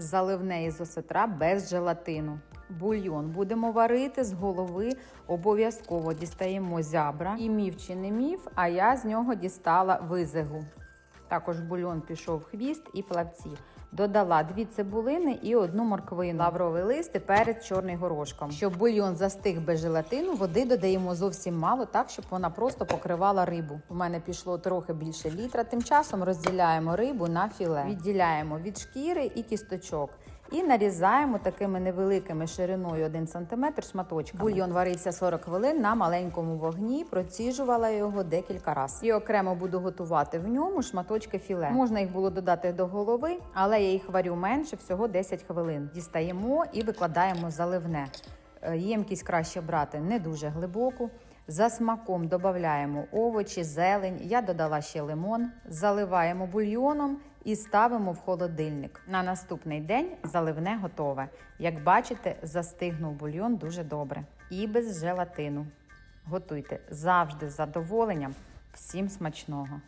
заливне із осетра без желатину. Бульйон будемо варити з голови. Обов'язково дістаємо зябра. І міф чи не міф, а я з нього дістала визигу. Також в бульйон пішов хвіст і плавці. Додала дві цибулини і одну морквину, лавровий лист і перець чорний горошком. Щоб бульйон застиг без желатину, води додаємо зовсім мало, так щоб вона просто покривала рибу. У мене пішло трохи більше літра. Тим часом розділяємо рибу на філе, відділяємо від шкіри і кісточок. І нарізаємо такими невеликими шириною 1 см шматочками. Бульйон вариться 40 хвилин на маленькому вогні, проціжувала його декілька разів. І окремо буду готувати в ньому шматочки філе. Можна їх було додати до голови, але я їх варю менше, всього 10 хвилин. Дістаємо і викладаємо заливне. Е, Ємкість краще брати не дуже глибоку. За смаком додаємо овочі, зелень. Я додала ще лимон, заливаємо бульйоном і ставимо в холодильник. На наступний день заливне готове. Як бачите, застигнув бульйон дуже добре і без желатину. Готуйте завжди з задоволенням. Всім смачного!